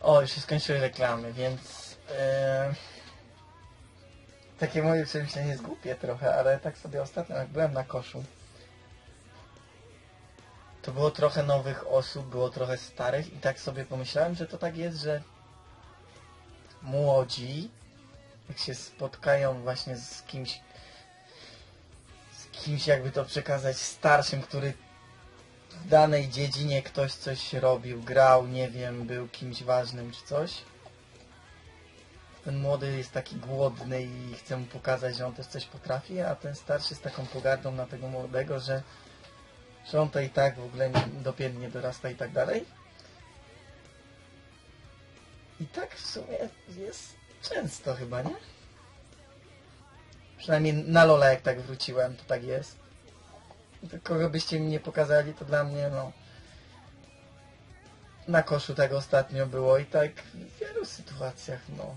O, już się skończyły reklamy, więc... E, takie moje przemyślenie jest głupie trochę, ale tak sobie ostatnio, jak byłem na koszu, to było trochę nowych osób, było trochę starych i tak sobie pomyślałem, że to tak jest, że młodzi, jak się spotkają właśnie z kimś, z kimś jakby to przekazać starszym, który w danej dziedzinie ktoś coś robił, grał, nie wiem, był kimś ważnym czy coś. Ten młody jest taki głodny i chce mu pokazać, że on też coś potrafi, a ten starszy z taką pogardą na tego młodego, że, że on to i tak w ogóle nie, dopiero nie dorasta i tak dalej. I tak w sumie jest często chyba, nie? Przynajmniej na Lola jak tak wróciłem, to tak jest. Kogo byście mi nie pokazali, to dla mnie no... Na koszu tak ostatnio było i tak w wielu sytuacjach, no.